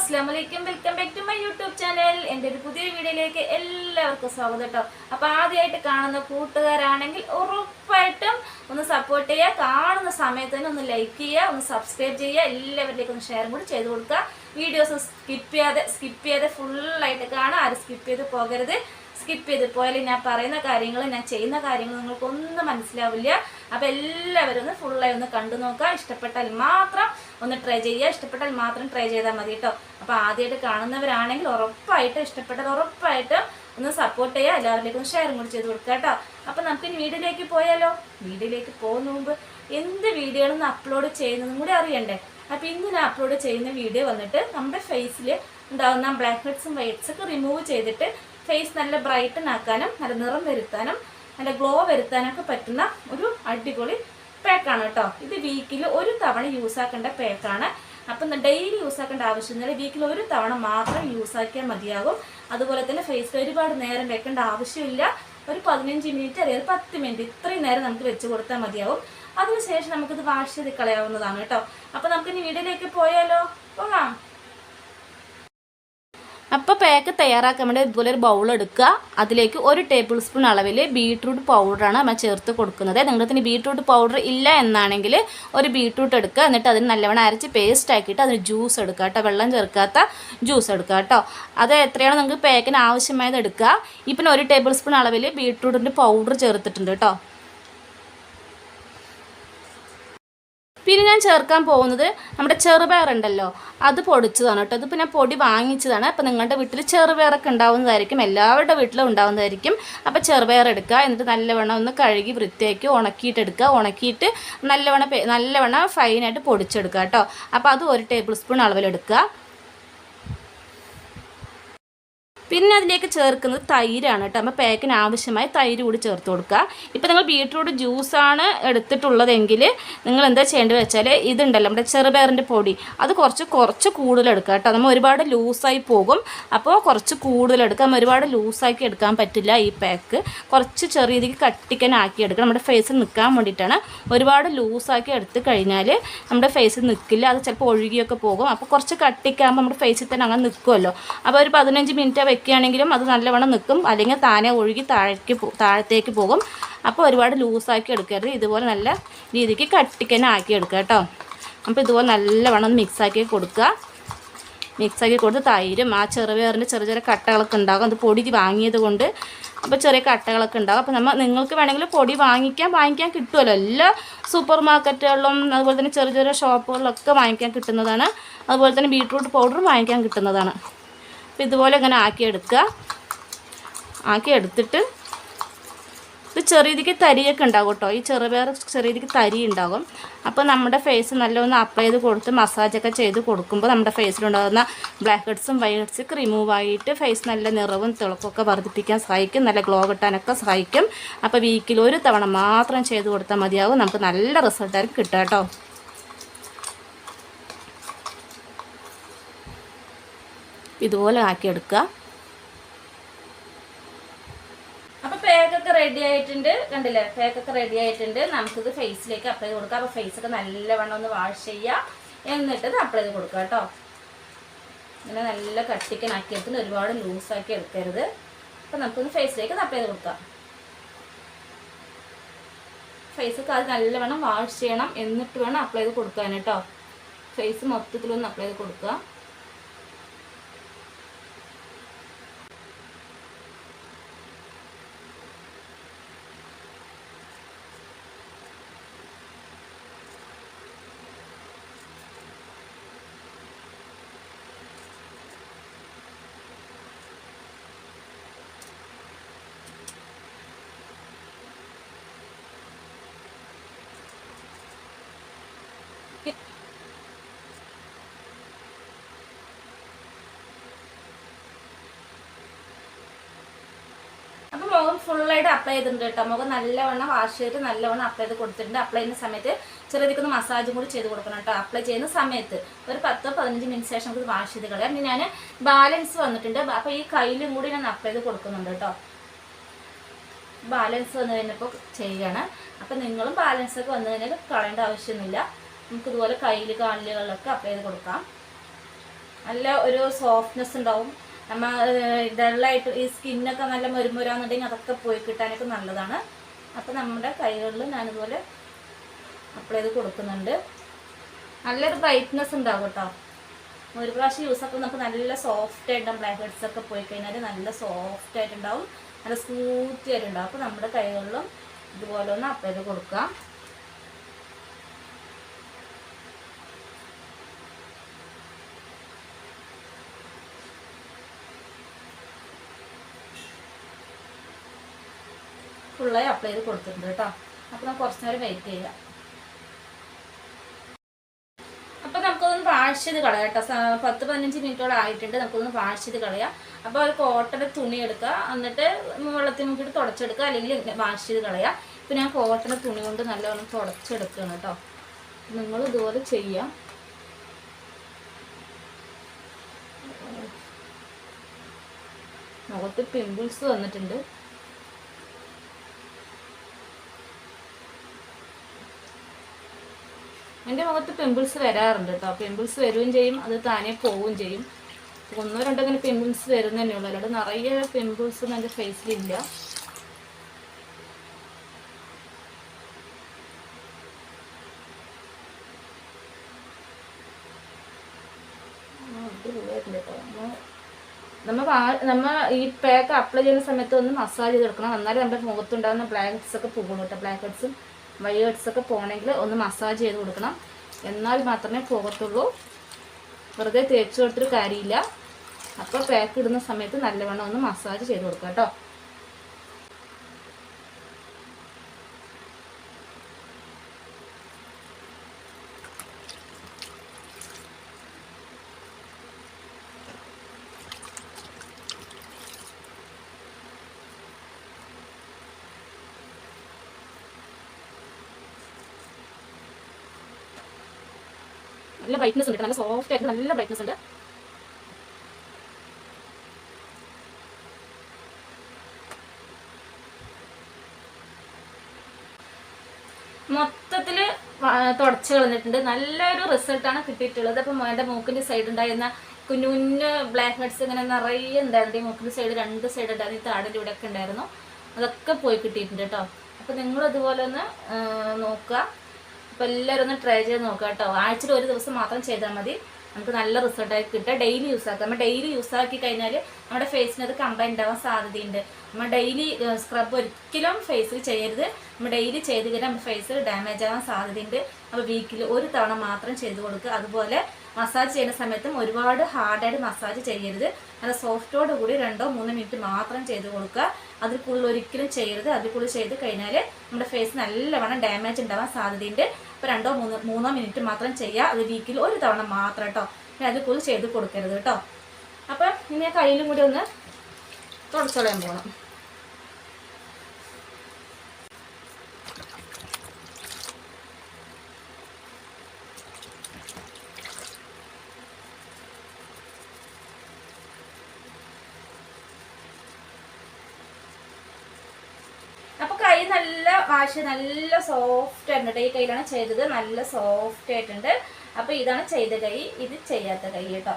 അസ്സാം welcome back to my YouTube channel എന്റെ ഒരു പുതിയ വീഡിയോയിലേക്ക് എല്ലാവർക്കും സ്വാഗതം കേട്ടോ അപ്പോൾ ആദ്യമായിട്ട് കാണുന്ന കൂട്ടുകാരാണെങ്കിൽ ഉറപ്പായിട്ടും ഒന്ന് സപ്പോർട്ട് ചെയ്യുക. കാണുന്ന സമയത്ത് തന്നെ ഒന്ന് ലൈക്ക് ചെയ്യുക. ഒന്ന് സബ്സ്ക്രൈബ് ചെയ്യുക. എല്ലാവരിലേക്കും ഒന്ന് ഷെയർ കൂടി ചെയ്ത് കൊടുക്കുക. വീഡിയോസ് സ്കിപ്പ് ചെയ്യാതെ സ്കിപ്പ് ചെയ്യാതെ ഫുള്ളായിട്ട് കാണുക. ആരും സ്കിപ്പ് ചെയ്ത് പോകരുത്. സ്കിപ്പ് ചെയ്ത് പോയാൽ ഞാൻ പറയുന്ന കാര്യങ്ങൾ ഞാൻ ചെയ്യുന്ന കാര്യങ്ങൾ നിങ്ങൾക്കൊന്നും മനസ്സിലാവില്ല. അപ്പോൾ എല്ലാവരും ഒന്ന് ഫുള്ളായി ഒന്ന് കണ്ടു നോക്കുക. ഇഷ്ടപ്പെട്ടാൽ മാത്രം ഒന്ന് ട്രൈ ചെയ്യുക. ഇഷ്ടപ്പെട്ടാൽ മാത്രം ട്രൈ ചെയ്താൽ മതി കേട്ടോ. അപ്പോൾ ആദ്യമായിട്ട് കാണുന്നവരാണെങ്കിൽ ഉറപ്പായിട്ടും ഇഷ്ടപ്പെട്ടാൽ ഉറപ്പായിട്ടും ഒന്ന് സപ്പോർട്ട് ചെയ്യുക. എല്ലാവരിലേക്കും ഷെയറും കൂടി ചെയ്ത് കൊടുക്കുക കേട്ടോ. അപ്പോൾ നമുക്ക് വീഡിയോയിലേക്ക് പോയാലോ? വീഡിയോയിലേക്ക് പോകുന്ന മുമ്പ് എന്ത് വീഡിയോകളൊന്ന് അപ്ലോഡ് ചെയ്യുന്നതും കൂടി അറിയണ്ടേ? അപ്പോൾ ഇന്ന് ഞാൻ അപ്ലോഡ് ചെയ്യുന്ന വീഡിയോ വന്നിട്ട് നമ്മുടെ ഫേസിൽ ഉണ്ടാകുന്ന ബ്ലാക്ക് ഹെഡ്സും വൈറ്റ്സ് ഒക്കെ റിമൂവ് ചെയ്തിട്ട് ഫേസ് നല്ല ബ്രൈറ്റൻ ആക്കാനും നല്ല നിറം വരുത്താനും നല്ല ഗ്ലോ വരുത്താനൊക്കെ പറ്റുന്ന ഒരു അടിപൊളി പാക്കാണ് കേട്ടോ. ഇത് വീക്കിൽ ഒരു തവണ യൂസ് ആക്കേണ്ട പാക്കാണ് അപ്പം ഡെയിലി യൂസ് ആക്കേണ്ട ആവശ്യമൊന്നുമില്ല വീക്കിൽ ഒരു തവണ മാത്രം യൂസ് ആക്കിയാൽ മതിയാകും. അതുപോലെ തന്നെ ഫേസിൽ ഒരുപാട് നേരം വെക്കേണ്ട ആവശ്യമില്ല. ഒരു പതിനഞ്ച് മിനിറ്റ് അല്ലെങ്കിൽ പത്ത് മിനിറ്റ് ഇത്രയും നേരം നമുക്ക് വെച്ച് കൊടുത്താൽ മതിയാവും അതിനുശേഷം നമുക്കിത് വാഷ് ചെയ്ത് കളയാവുന്നതാണ് കേട്ടോ. അപ്പം നമുക്ക് ഇനി വീഡിയോയിലേക്ക് പോയാലോ? പോകാം. അപ്പോൾ പാക്ക് തയ്യാറാക്കാൻ വേണ്ടി ഇതുപോലെ ഒരു ബൗൾ എടുക്കുക. അതിലേക്ക് ഒരു ടേബിൾ സ്പൂൺ അളവിൽ ബീട്രൂട്ട് പൗഡറാണ് നമ്മൾ ചേർത്ത് കൊടുക്കുന്നത്. നിങ്ങളുടെ തന്നെ ബീട്രൂട്ട് പൗഡർ ഇല്ല എന്നാണെങ്കിൽ ഒരു ബീട്രൂട്ട് എടുക്കുക. എന്നിട്ട് അതിന് നല്ലവണ്ണം അരച്ച് പേസ്റ്റ് ആക്കിയിട്ട് അതിന് ജ്യൂസ് എടുക്കുക കേട്ടോ. വെള്ളം ചേർക്കാത്ത ജ്യൂസ് എടുക്കുക കേട്ടോ. അത് എത്രയാണ് നിങ്ങൾക്ക് പാക്കിന് ആവശ്യമായത് എടുക്കുക. ഇപ്പം ഒരു ടേബിൾ സ്പൂൺ അളവിൽ ബീട്രൂട്ടിന്റെ പൗഡർ ചേർത്തിട്ടുണ്ട് കേട്ടോ. പിന്നെ ഞാൻ ചേർക്കാൻ പോകുന്നത് നമ്മുടെ ചെറുപയർ ഉണ്ടല്ലോ അത് പൊടിച്ചതാണ് കേട്ടോ. അതിപ്പോൾ ഞാൻ പൊടി വാങ്ങിച്ചതാണ്. അപ്പോൾ നിങ്ങളുടെ വീട്ടിൽ ചെറുപയറൊക്കെ ഉണ്ടാവുന്നതായിരിക്കും. എല്ലാവരുടെ വീട്ടിലും ഉണ്ടാവുന്നതായിരിക്കും. അപ്പോൾ ചെറുപയർ എടുക്കുക എന്നിട്ട് നല്ലവണ്ണം ഒന്ന് കഴുകി വൃത്തിയാക്കി ഉണക്കിയിട്ട് എടുക്കുക. ഉണക്കിയിട്ട് നല്ലവണ്ണം നല്ലവണ്ണം ഫൈനായിട്ട് പൊടിച്ചെടുക്കുക കേട്ടോ. അപ്പോൾ അത് ഒരു ടേബിൾ സ്പൂൺ അളവിലെടുക്കുക. പിന്നെ അതിലേക്ക് ചേർക്കുന്നത് തൈരാണ് കേട്ടോ. അപ്പോൾ പാക്കിന് ആവശ്യമായ തൈര് കൂടി ചേർത്ത് കൊടുക്കുക. ഇപ്പോൾ നിങ്ങൾ ബീട്രൂട്ട് ജ്യൂസാണ് എടുത്തിട്ടുള്ളതെങ്കിൽ നിങ്ങൾ എന്താ ചെയ്യേണ്ടത് വെച്ചാൽ ഇതുണ്ടല്ലോ നമ്മുടെ ചെറുപയറിന്റെ പൊടി. അത് കുറച്ച് കുറച്ച് കൂടുതലെടുക്കുക കേട്ടോ. നമ്മൾ ഒരുപാട് ലൂസായി പോകും. അപ്പോൾ കുറച്ച് കൂടുതലെടുക്കുക നമ്മൾ ഒരുപാട് ലൂസാക്കി എടുക്കാൻ പറ്റില്ല ഈ പാക്ക് കുറച്ച് ചെറിയ രീതിക്ക് കട്ടിക്കനാക്കി എടുക്കുക നമ്മുടെ ഫേസിൽ നിൽക്കാൻ വേണ്ടിയിട്ടാണ് ഒരുപാട് ലൂസാക്കി എടുത്ത് കഴിഞ്ഞാൽ നമ്മുടെ ഫേസിൽ നിൽക്കില്ല. അത് ചിലപ്പോൾ ഒഴുകിയൊക്കെ പോകും. അപ്പോൾ കുറച്ച് കട്ടിക്കാകുമ്പോൾ നമ്മുടെ ഫേസിൽ തന്നെ അങ്ങനെ നിൽക്കുമല്ലോ. അപ്പോൾ ഒരു പതിനഞ്ച് മിനിറ്റ് വെക്കുകയാണെങ്കിലും അത് നല്ലവണ്ണം നിൽക്കും. അല്ലെങ്കിൽ താനെ ഒഴുകി താഴേക്ക് താഴത്തേക്ക് പോകും. അപ്പോൾ ഒരുപാട് ലൂസാക്കി എടുക്കരുത്. ഇതുപോലെ നല്ല രീതിക്ക് കട്ടിക്കന്നെ ആക്കി എടുക്കുക കേട്ടോ. അപ്പോൾ ഇതുപോലെ നല്ലവണ്ണം മിക്സാക്കി കൊടുക്കുക. മിക്സാക്കി കൊടുത്ത് തൈരും ആ ചെറുപയറിന്റെ ചെറിയ ചെറിയ കട്ടകളൊക്കെ ഉണ്ടാകും. അത് പൊടി വാങ്ങിയത് കൊണ്ട് അപ്പോൾ ചെറിയ കട്ടകളൊക്കെ ഉണ്ടാകും. അപ്പോൾ നമ്മൾ നിങ്ങൾക്ക് വേണമെങ്കിൽ പൊടി വാങ്ങിക്കാൻ വാങ്ങിക്കാൻ കിട്ടുമല്ലോ. എല്ലാ സൂപ്പർ മാർക്കറ്റുകളിലും അതുപോലെ തന്നെ ചെറിയ ചെറിയ ഷോപ്പുകളിലൊക്കെ വാങ്ങിക്കാൻ കിട്ടുന്നതാണ്. അതുപോലെ തന്നെ ബീട്രൂട്ട് പൗഡറും വാങ്ങിക്കാൻ കിട്ടുന്നതാണ്. അപ്പോൾ ഇതുപോലെ ഇങ്ങനെ ആക്കിയെടുക്കുക. ആക്കിയെടുത്തിട്ട് ഇത് ചെറിയ രീതിക്ക് തരിയൊക്കെ ഉണ്ടാകും കേട്ടോ. ഈ ചെറുപയർ ചെറിയ രീതിക്ക് തരി ഉണ്ടാകും അപ്പോൾ നമ്മുടെ ഫേസ് നല്ലൊന്ന് അപ്ലൈ ചെയ്ത് കൊടുത്ത് മസാജൊക്കെ ചെയ്ത് കൊടുക്കുമ്പോൾ നമ്മുടെ ഫേസിലുണ്ടാകുന്ന ബ്ലാക്ക് ഹെഡ്സും വൈറ്റ് ഹെഡ്സൊക്കെ റിമൂവ് ആയിട്ട് ഫേസ് നല്ല നിറവും തിളക്കമൊക്കെ വർദ്ധിപ്പിക്കാൻ സഹായിക്കും. നല്ല ഗ്ലോ കിട്ടാനൊക്കെ സഹായിക്കും. അപ്പോൾ വീക്കിൽ ഒരു തവണ മാത്രം ചെയ്ത് കൊടുത്താൽ മതിയാവും. നമുക്ക് നല്ല റിസൾട്ടായിരിക്കും കിട്ടുക കേട്ടോ. ഇതുപോലെ ആക്കിയെടുക്കുക. അപ്പോൾ പേക്കൊക്കെ റെഡി ആയിട്ടുണ്ട്. കണ്ടില്ലേ? പേക്കൊക്കെ റെഡി ആയിട്ടുണ്ട്. നമുക്കിത് ഫേസിലേക്ക് അപ്ലൈ ചെയ്ത് കൊടുക്കാം. അപ്പോൾ ഫേസ് ഒക്കെ നല്ലവണ്ണം ഒന്ന് വാഷ് ചെയ്യുക. എന്നിട്ട് ഇത് അപ്ലൈ ചെയ്ത് കൊടുക്കുക കേട്ടോ. ഇങ്ങനെ നല്ല കട്ടിക്കൻ ആക്കിയെടുത്തിന് ഒരുപാട് ലൂസാക്കി എടുക്കരുത്. അപ്പോൾ നമുക്കൊന്ന് ഫേസിലേക്ക് അപ്ലൈ ചെയ്ത് കൊടുക്കാം. ഫേസൊക്കെ അത് നല്ലവണ്ണം വാഷ് ചെയ്യണം. എന്നിട്ട് വേണം അപ്ലൈ ചെയ്ത് കൊടുക്കാൻ കേട്ടോ. ഫേസ് മൊത്തത്തിലൊന്ന് അപ്ലൈ ചെയ്ത് കൊടുക്കുക അപ്പൊ മുഖം ഫുള്ളായിട്ട് അപ്ലൈ ചെയ്തിട്ടുണ്ട് കേട്ടോ. മുഖം നല്ലവണ്ണം വാഷ് ചെയ്തിട്ട് നല്ലവണ്ണം അപ്ലൈ ചെയ്ത് കൊടുത്തിട്ടുണ്ട്. അപ്ലൈ ചെയ്യുന്ന സമയത്ത് ചെറിയതിക്കൊന്ന് മസാജും കൂടി ചെയ്ത് കൊടുക്കണം കേട്ടോ. അപ്ലൈ ചെയ്യുന്ന സമയത്ത് ഒരു പത്തോ പതിനഞ്ച് മിനിറ്റ് ശേഷം നമുക്ക് വാഷ് ചെയ്ത് കളയാം. ഇനി ഞാൻ ബാലൻസ് വന്നിട്ടുണ്ട്. അപ്പോൾ ഈ കയ്യിലും കൂടി ഞാൻ അപ്ലൈ ചെയ്ത് കൊടുക്കുന്നുണ്ട് കേട്ടോ. ബാലൻസ് വന്നു കഴിഞ്ഞപ്പോൾ ചെയ്യുകയാണ്. അപ്പം നിങ്ങളും ബാലൻസ് ഒക്കെ വന്നു കഴിഞ്ഞാൽ കളയേണ്ട ആവശ്യമൊന്നുമില്ല. നമുക്ക് ഇതുപോലെ കയ്യിൽ കാലുകളിലൊക്കെ അപ്ലൈ ചെയ്ത് കൊടുക്കാം. നല്ല ഒരു സോഫ്റ്റ്നെസ് ഉണ്ടാവും. നമ്മ ഡള്ളായിട്ട് ഈ സ്കിന്നൊക്കെ നല്ല മുരുമുരാന്നുണ്ടെങ്കിൽ അതൊക്കെ പോയി കിട്ടാനൊക്കെ നല്ലതാണ്. അപ്പോൾ നമ്മുടെ കൈകളിൽ ഞാനിതുപോലെ അപ്ലൈ ചെയ്ത് കൊടുക്കുന്നുണ്ട്. നല്ലൊരു ബ്രൈറ്റ്നെസ് ഉണ്ടാവും കേട്ടോ. ഒരു പ്രാവശ്യം യൂസ് ആക്കുമ്പോൾ നമുക്ക് നല്ല സോഫ്റ്റ് ആയിട്ട് ബ്ലാക്ക് ഹെഡ്സ് ഒക്കെ പോയി കഴിഞ്ഞാൽ നല്ല സോഫ്റ്റ് ആയിട്ടുണ്ടാവും. നല്ല സ്മൂത്തി ആയിട്ടുണ്ടാവും. അപ്പോൾ നമ്മുടെ കൈകളിലും ഇതുപോലെ ഒന്ന് അപ്ലൈ ചെയ്ത് കൊടുക്കാം. ഫുള്ളായി അപ്ലൈ ചെയ്ത് കൊടുത്തിട്ടുണ്ട് കേട്ടോ. അപ്പോൾ നമുക്ക് കുറച്ച് നേരം വെയിറ്റ് ചെയ്യാം. അപ്പോൾ നമുക്കൊന്ന് വാഷ് ചെയ്ത് കളയാം കേട്ടോ. പത്ത് പതിനഞ്ച് മിനിറ്റോളം ആയിട്ടുണ്ട് നമുക്കൊന്ന് വാഷ് ചെയ്ത് കളയാം. അപ്പോൾ ഒരു കോട്ടന്റെ തുണി എടുക്കുക. എന്നിട്ട് വെള്ളത്തിൽ നോക്കിയിട്ട് തുടച്ചെടുക്കുക. അല്ലെങ്കിൽ വാഷ് ചെയ്ത് കളയാം. ഇപ്പം ഞാൻ കോട്ടന്റെ തുണി കൊണ്ട് നല്ലവണ്ണം തുടച്ചെടുക്കുകയാണ് കേട്ടോ. നിങ്ങൾ ഇതുപോലെ ചെയ്യാം. മുഖത്ത് പിമ്പിൾസ് വന്നിട്ടുണ്ട്. എന്റെ മുഖത്ത് പിമ്പിൾസ് വരാറുണ്ട് കേട്ടോ പിമ്പിൾസ് വരികയും ചെയ്യും അത് താനെ പോവുകയും ചെയ്യും. ഒന്നോ രണ്ടോ ഇങ്ങനെ പിമ്പിൾസ് വരുന്ന തന്നെ ഉള്ളൂ. അല്ലാതെ നിറയെ പിമ്പിൾസ് എന്റെ ഫേസിലില്ല നമ്മ നമ്മ ഈ പാക്ക് അപ്ലൈ ചെയ്യുന്ന സമയത്ത് ഒന്ന് മസാജ് ചെയ്ത് കൊടുക്കണം എന്നാലും നമ്മുടെ മുഖത്തുണ്ടാകുന്ന ബ്ലാക്ക് ഒക്കെ പോകുള്ളൂ കേട്ടോ ബ്ലാക്ക് ഹെഡ്സും ഒക്കെ പോകണമെങ്കിൽ ഒന്ന് മസാജ് ചെയ്ത് കൊടുക്കണം. എന്നാൽ മാത്രമേ പോകത്തുള്ളൂ. വെറുതെ തേച്ച് കൊടുത്തൊരു കാര്യമില്ല. അപ്പോൾ പാക്ക് ഇടുന്ന സമയത്ത് നല്ലവണ്ണം ഒന്ന് മസാജ് ചെയ്ത് കൊടുക്കുക കേട്ടോ. നല്ല ബ്രൈറ്റ്നസ് ഉണ്ട് നല്ല സോഫ്റ്റ് ആയിട്ട് നല്ല ബ്രൈറ്റ്നസ് ഉണ്ട്. മൊത്തത്തിൽ തുടച്ച് കളഞ്ഞിട്ടുണ്ട്. നല്ലൊരു റിസൾട്ടാണ് കിട്ടിയിട്ടുള്ളത്. അപ്പം എന്റെ മൂക്കിന്റെ സൈഡ് ഉണ്ടായിരുന്ന കുഞ്ഞു കുഞ്ഞു ബ്ലാക്ക് ഹെഡ്സ് ഇങ്ങനെ നിറയെ ഉണ്ടായിരുന്നു. ഈ സൈഡ് രണ്ട് സൈഡ് ഉണ്ടായിരുന്നു. ഈ താടിന്റെ ഇവിടെ ഒക്കെ ഉണ്ടായിരുന്നു. അതൊക്കെ പോയി കിട്ടിയിട്ടുണ്ട് കേട്ടോ. അപ്പം നിങ്ങൾ അതുപോലെ ഒന്ന് നോക്കുക. അപ്പോൾ എല്ലാവരും ഒന്ന് ട്രൈ ചെയ്ത് നോക്കുക കേട്ടോ. ആഴ്ചയിൽ ഒരു ദിവസം മാത്രം ചെയ്താൽ മതി. നമുക്ക് നല്ല റിസൾട്ട് ആയി കിട്ടുക. ഡെയിലി യൂസ് ആക്കുക നമ്മൾ ഡെയിലി യൂസ് ആക്കി കഴിഞ്ഞാൽ നമ്മുടെ ഫേസിന് അത് കംപ്ലൈന്റ് ഉണ്ടാവാൻ സാധ്യതയുണ്ട്. നമ്മൾ ഡെയിലി സ്ക്രബ് ഒരിക്കലും ഫേസിൽ ചെയ്യരുത്. നമ്മൾ ഡെയിലി ചെയ്ത് കഴിഞ്ഞാൽ നമ്മുടെ ഫേസ് ഡാമേജ് ആവാൻ സാധ്യതയുണ്ട്. അപ്പോൾ വീക്കിൽ ഒരു തവണ മാത്രം ചെയ്ത് കൊടുക്കുക. അതുപോലെ മസാജ് ചെയ്യുന്ന സമയത്തും ഒരുപാട് ഹാർഡായിട്ട് മസാജ് ചെയ്യരുത്. നല്ല സോഫ്റ്റോട് കൂടി രണ്ടോ മൂന്നോ മിനിറ്റ് മാത്രം ചെയ്ത് കൊടുക്കുക. അതിൽ കൂടുതൽ ഒരിക്കലും ചെയ്യരുത്. അതിൽ കൂടുതൽ ചെയ്ത് കഴിഞ്ഞാൽ നമ്മുടെ ഫേസ് നല്ലവണ്ണം ഡാമേജ് ഉണ്ടാവാൻ സാധ്യതയുണ്ട്. അപ്പോൾ രണ്ടോ മൂന്നോ മൂന്നോ മിനിറ്റ് മാത്രം ചെയ്യുക. അത് വീക്കിൽ ഒരു തവണ മാത്രം കേട്ടോ പിന്നെ അതിൽ കൂടുതൽ ചെയ്ത് കൊടുക്കരുത് കേട്ടോ അപ്പം ഇനി കയ്യിലും കൂടി ഒന്ന് തുടച്ചോളയാൻ പോകണം അപ്പൊ കൈ നല്ല വാഷ് നല്ല സോഫ്റ്റ് ആയിട്ടുണ്ട്. ഈ കൈയിലാണ് ചെയ്തത്. നല്ല സോഫ്റ്റ് ആയിട്ടുണ്ട്. അപ്പൊ ഇതാണ് ചെയ്ത കൈ. ഇത് ചെയ്യാത്ത കൈ കേട്ടോ.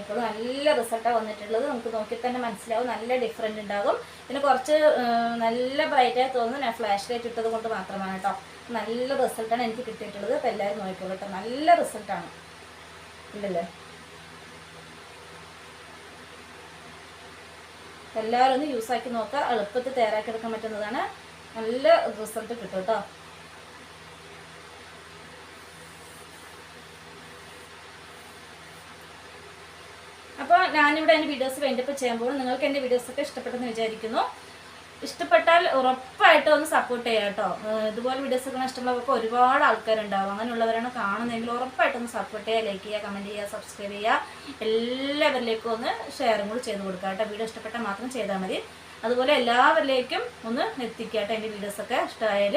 ഇപ്പോൾ നല്ല റിസൾട്ടാണ് വന്നിട്ടുള്ളത്. നമുക്ക് നോക്കി തന്നെ മനസ്സിലാവും. നല്ല ഡിഫറെന്റ് ഉണ്ടാകും. പിന്നെ കുറച്ച് നല്ല ബ്രൈറ്റായി തോന്നുന്നു. ഞാൻ ഫ്ലാഷ് ലൈറ്റ് ഇട്ടത് കൊണ്ട് മാത്രമാണ് കേട്ടോ. നല്ല റിസൾട്ടാണ് എനിക്ക് കിട്ടിയിട്ടുള്ളത്. അപ്പോൾ എല്ലാവരും നോക്കിക്കോളൂ കേട്ടോ. നല്ല റിസൾട്ടാണ് ഇല്ലല്ലേ? എല്ലാവരും ഒന്ന് യൂസ് ആക്കി നോക്കുക. എളുപ്പത്തിൽ തയ്യാറാക്കി എടുക്കാൻ പറ്റുന്നതാണ്. നല്ല റിസൾട്ട് കിട്ടും കേട്ടോ അപ്പോൾ ഞാനിവിടെ എന്റെ വീഡിയോസ് വേണ്ടപ്പോൾ ചെയ്യുമ്പോൾ നിങ്ങൾക്ക് എന്റെ വീഡിയോസൊക്കെ ഇഷ്ടപ്പെട്ടെന്ന് വിചാരിക്കുന്നു. ഇഷ്ടപ്പെട്ടാൽ ഉറപ്പായിട്ടും ഒന്ന് സപ്പോർട്ട് ചെയ്യാം കേട്ടോ ഇതുപോലെ വീഡിയോസ് ഒക്കെ ഇഷ്ടമുള്ളവർക്ക് ഒരുപാട് ആൾക്കാരുണ്ടാവും. അങ്ങനെയുള്ളവരാണ് കാണുന്നതെങ്കിൽ ഉറപ്പായിട്ടും ഒന്ന് സപ്പോർട്ട് ചെയ്യുക ലൈക്ക് ചെയ്യുക കമന്റ് ചെയ്യുക സബ്സ്ക്രൈബ് ചെയ്യുക എല്ലാവരിലേക്കും ഒന്ന് ഷെയറും കൂടി ചെയ്ത് കൊടുക്കുക കേട്ടോ വീഡിയോ ഇഷ്ടപ്പെട്ടാൽ മാത്രം ചെയ്താൽ മതി. അതുപോലെ എല്ലാവരിലേക്കും ഒന്ന് എത്തിക്കട്ടെ എന്റെ വീഡിയോസൊക്കെ ഇഷ്ടമായാൽ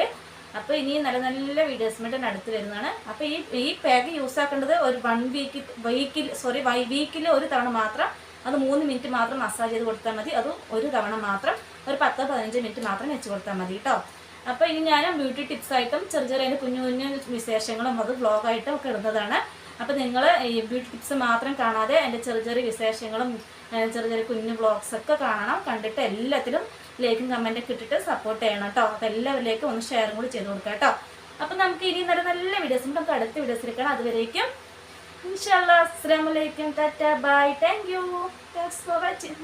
അപ്പോൾ ഇനി നല്ല നല്ല വീഡിയോസ് മറ്റും അടുത്ത് വരുന്നതാണ്. അപ്പോൾ ഈ ഈ പാക്ക് യൂസ് ആക്കേണ്ടത് ഒരു വൺ വീക്ക് വീക്കിൽ സോറി വൈ വീക്കിൽ ഒരു തവണ മാത്രം അത് മൂന്ന് മിനിറ്റ് മാത്രം മസാജ് ചെയ്ത് കൊടുത്താൽ മതി. അതും ഒരു തവണ മാത്രം ഒരു പത്തോ പതിനഞ്ച് മിനിറ്റ് മാത്രം വെച്ച് കൊടുത്താൽ മതി കേട്ടോ. അപ്പോൾ ഇനി ഞാൻ ബ്യൂട്ടി ടിപ്സ് ആയിട്ടും ചെറിയ ചെറിയ കുഞ്ഞു കുഞ്ഞു വിശേഷങ്ങളും അത് വ്ളോഗായിട്ടും ഒക്കെ ഇടുന്നതാണ്. അപ്പോൾ നിങ്ങൾ ഈ ബ്യൂട്ടി ടിപ്സ് മാത്രം കാണാതെ എന്റെ ചെറിയ ചെറിയ വിശേഷങ്ങളും ചെറിയ ചെറിയ കുഞ്ഞു ഒക്കെ കാണണം. കണ്ടിട്ട് എല്ലാത്തിലും ലൈക്കും കമന്റൊക്കെ ഇട്ടിട്ട് സപ്പോർട്ട് ചെയ്യണം കേട്ടോ. അപ്പോൾ എല്ലാവരിലേക്കും ഒന്ന് ഷെയറും കൂടി ചെയ്ത് കൊടുക്കാം കേട്ടോ. അപ്പം നമുക്ക് ഇനി നല്ല നല്ല വീഡിയോസ് നമുക്ക് അടുത്ത വീഡിയോസ് എടുക്കണം. അതുവരേക്കും ഇൻഷാല്ലാ അസ്സാം വലൈക്കും tata. Bye. Thank you. Thanks for watching